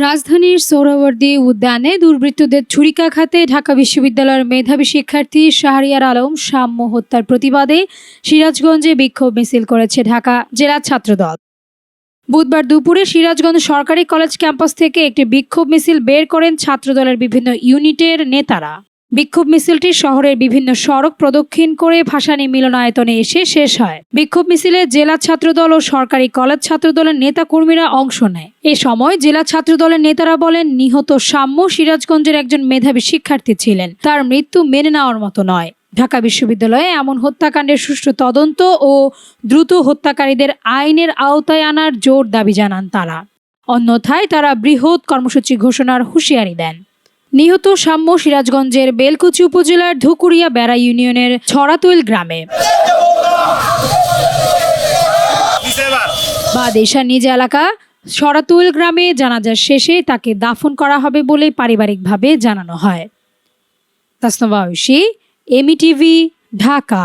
রাজধানীর সোহরাওয়ার্দী উদ্যানে দুর্বৃত্তদের ছুরিকাঘাতে ঢাকা বিশ্ববিদ্যালয়ের মেধাবী শিক্ষার্থী শাহরিয়ার আলম সাম্য হত্যার প্রতিবাদে সিরাজগঞ্জে বিক্ষোভ মিছিল করেছে ঢাকা জেলা ছাত্রদল। বুধবার দুপুরে সিরাজগঞ্জ সরকারি কলেজ ক্যাম্পাস থেকে একটি বিক্ষোভ মিছিল বের করেন ছাত্রদলের বিভিন্ন ইউনিটের নেতারা। বিক্ষোভ মিছিলটি শহরের বিভিন্ন সড়ক প্রদক্ষিণ করে ভাসানী মিলনায়তনে এসে শেষ হয়। বিক্ষোভ মিছিলে জেলা ছাত্রদল ও সরকারি কলেজ ছাত্রদলের নেতাকর্মীরা অংশ নেয়। এ সময় জেলা ছাত্রদলের নেতারা বলেন, নিহত সাম্য সিরাজগঞ্জের একজন মেধাবী শিক্ষার্থী ছিলেন। তার মৃত্যু মেনে নেওয়ার মতো নয়। ঢাকা বিশ্ববিদ্যালয়ে এমন হত্যাকাণ্ডের সুষ্ঠু তদন্ত ও দ্রুত হত্যাকারীদের আইনের আওতায় আনার জোর দাবি জানান তারা। অন্যথায় তারা বৃহৎ কর্মসূচি ঘোষণার হুঁশিয়ারি দেন। নিহত সাম্য সিরাজগঞ্জের বেলকুচি উপজেলার ধুকুরিয়া বেড়া ইউনিয়নের ছড়াতৈল গ্রামে। বা দেশার নিজ এলাকা সরাতুল গ্রামে জানাজার শেষে তাকে দাফন করা হবে বলে পারিবারিকভাবে জানানো হয়। তাসনবা ঐশী এমি টিভি ঢাকা।